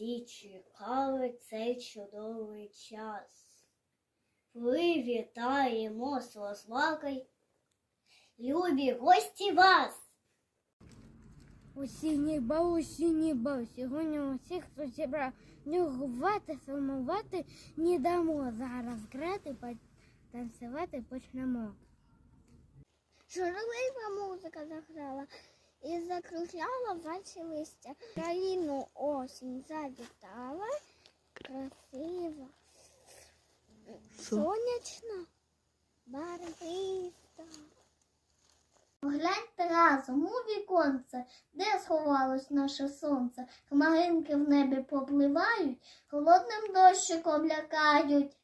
і чекали цей чудовий час. Привітаємо з розлакой, любі гості вас! Осінній бал, осінній бал. Сьогодні усіх, хто зібрав нюгувати, сумувати, не дамо зараз грати, танцювати почнемо. Журавлива музика заграла і закружляла ваші листя. Країну осінь завітала, красива, сонячна, барвиста. Гляньте разом у віконце, де сховалось наше сонце. Хмаринки в небі попливають, холодним дощиком лякають.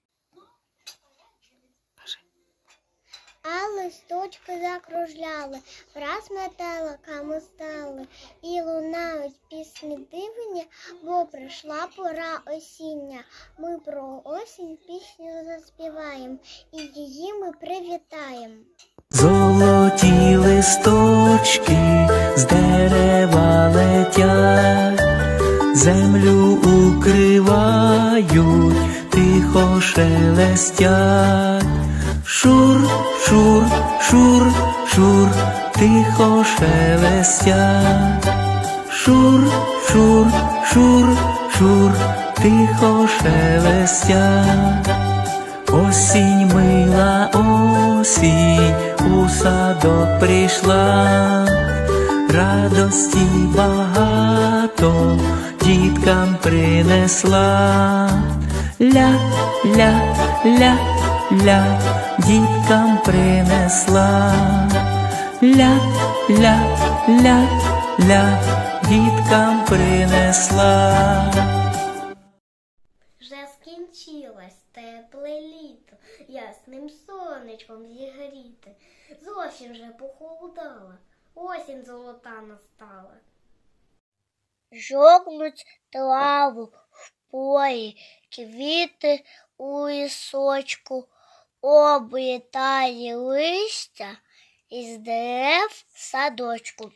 А листочки закружляли, враз метеликами стали, і лунають пісні дивні, бо прийшла пора осіння. Ми про осінь пісню заспіваємо і її ми привітаємо. Золоті листочки з дерева летять, землю укривають, тихо шелестять. Шур, шур, шур, шур, тихо шелестять. Шур, шур, шур, шур, тихо шелестять. Осінь мила осінь у садок прийшла, радості багато діткам принесла. Ля, ля, ля, ля, діткам принесла. Ля, ля, ля, ля, діткам принесла. Вже скінчилось тепле літо, ясним сонечком зігріти. Зовсім вже похолодала, осінь золота настала. Жогнуть траву в полі, квіти у лісочку, облітає листя із дерев в садочку.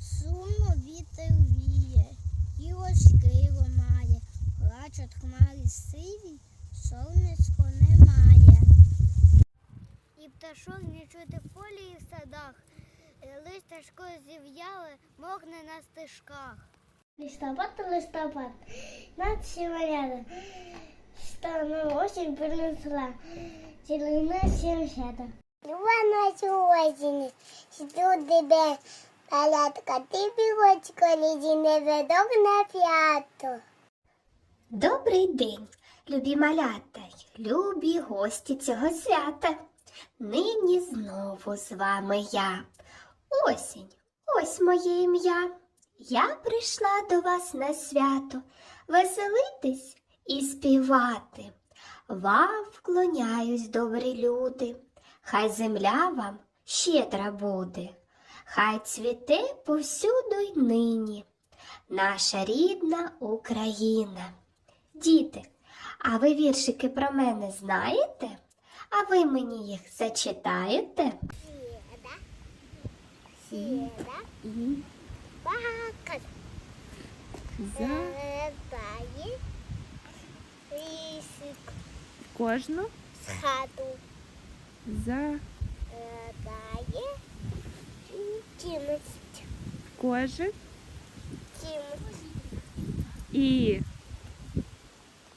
Сумно вітер віє, гілочки ломає, плачуть хмари сиві, сонечко немає. І пташок не чути в полі і в садах, е, листячко зів'яле, мокне на стежках. Листопад, листопад, над стану осінь принесла, цілина всім свята. Два ночі осені, жду тебе, палятка, ти бігочко, лідіне ведок на п'яту. Добрий день, любі малята, любі гості цього свята. Нині знову з вами я. Осінь, ось моє ім'я. Я прийшла до вас на свято веселитись і співати. Вам вклоняюсь, добрі люди, хай земля вам щедра буде, хай цвіте повсюду й нині наша рідна Україна. Діти, а ви віршики про мене знаєте? А ви мені їх зачитаєте? Сіда, сіда, бака, залетає, лисик Кожну з хату за дає, кінець, кожик кінець, і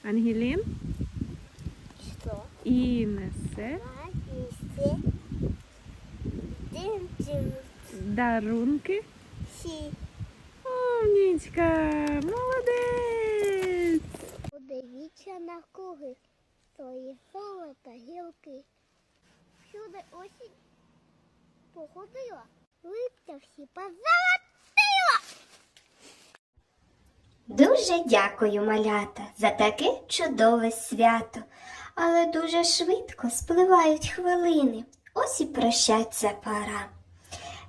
Ангелін що? і несе Місце, тим, тим, дарунки. сі. Умнічка, Свої золота гілки. Всюди осінь походила, листя всі позолотила. Дуже дякую, малята, за таке чудове свято. Але дуже швидко спливають хвилини. Ось і прощаться пора.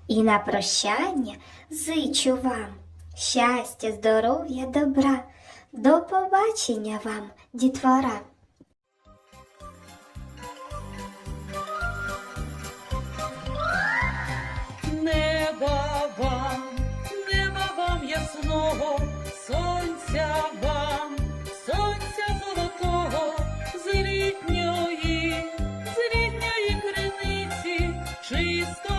І на прощання зичу вам щастя, здоров'я, добра. До побачення вам, дітвора. trees.